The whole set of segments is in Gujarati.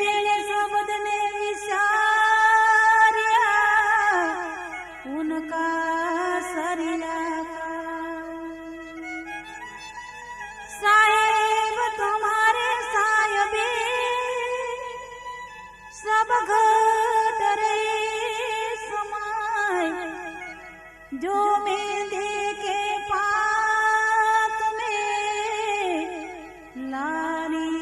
જેણે શબ્દ મે વિસાર્યા ઉનકા સરિયા સાહેબ, તુમારે સાહેબે સબ ઘટરે સમાય. જો મેં દેખે પાત મે લારી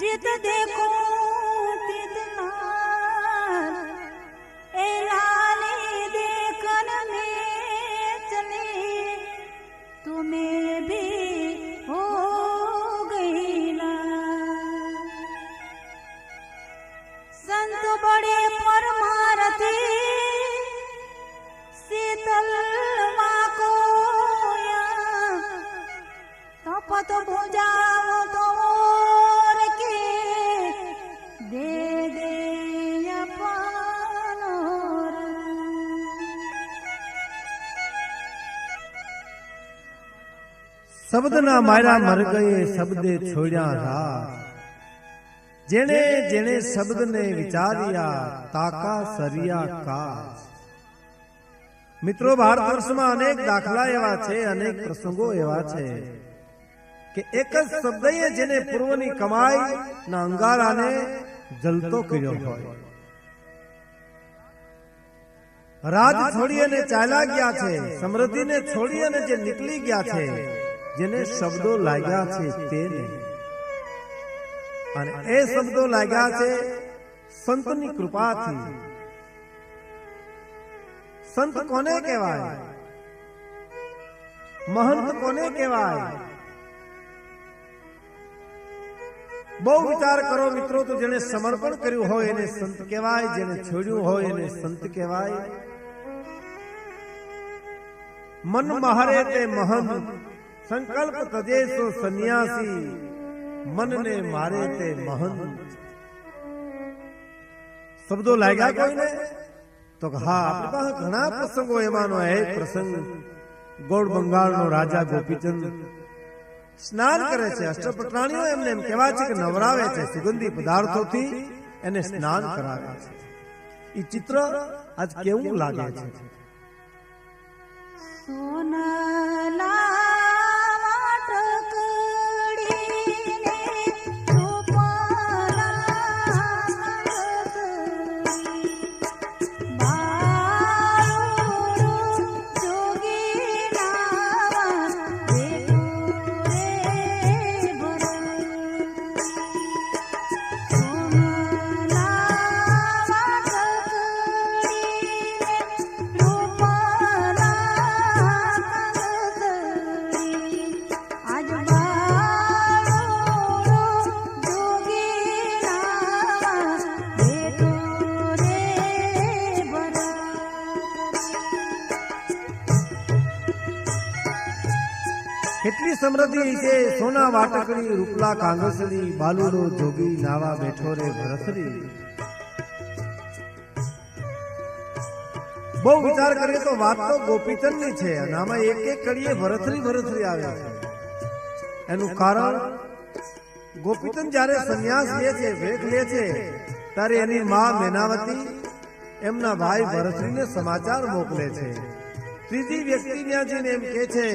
जित देखो तित नार ए लाली देखन में चली तुम्हें भी हो गई लाल। संत बड़े परमारथी शीतल माँ को यहाँ શબ્દના માયરા મરગયે શબ્દે છોડ્યા રાત. જેણે જેણે શબ્દને વિચાર્યા તાકા સરિયા કાજ મિત્રો ભારત વર્ષમાં અનેક દાખલા એવા છે અનેક પ્રસંગો એવા છે. કે એક જ શબ્દએ જેને પૂર્વની કમાઈ ના અંગારાને જલતો કર્યો હોય. રાજ છોડી અને ચાલ્યા ગયા છે સમૃદ્ધિને છોડી અને જે નીકળી ગયા છે. જેને શબ્દો લાગ્યા છે તેને. અને એ શબ્દો લાગ્યા છે સંતની કૃપાથી. સંત કોને કહેવાય? મહંત કોને કહેવાય? બહુ વિચાર કરો મિત્રો તો જેને સમર્પણ કર્યું હોય એને સંત કહેવાય જેને છોડ્યું હોય એને સંત કહેવાય. મન મહારે તે મહંત. સંકલ્પ તજેસો સંન્યાસી, મનને મારે તે મહંત. શબ્દો લાગ્યા કોઈને? તો હા, આપણી ઘણા પ્રસંગો એમાંનો એક પ્રસંગ. ગોળ બંગાળનો રાજા ગોપીચંદ સ્નાન કરે છે. અષ્ટપટરાણીઓ એમને એમ કહેવા છે કે નવરાવે છે. સુગંધી પદાર્થોથી એને સ્નાન કરાવે છે. એ ચિત્ર આજ કેવું લાગે છે? સોનલા કેટલી સમૃદ્ધિ છે? સોના વાટકડી રૂપલા કાંગસડી બાલુડો જોગી, નાવા બેઠો રે ભરસરી બહુ વિચાર કરીએ તો વાત તો ગોપીચંદની છે, અને આમાં એક એક કડીએ ભરથરી ભરથરી આવે છે. એનું કારણ? ગોપીચંદ જ્યારે સંન્યાસ લે છે વેખ લે છે, ત્યારે એની મા મેનાવતી, એમના ભાઈ ભરથરીને સમાચાર મોકલે છે. ત્રીજી વ્યક્તિ ત્યાં જઈને એમ કે છે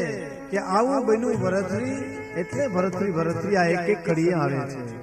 કે આવું બન્યું ભરતરી, એટલે ભરતરી ભરતરી આ એક એક કડીએ આવે છે.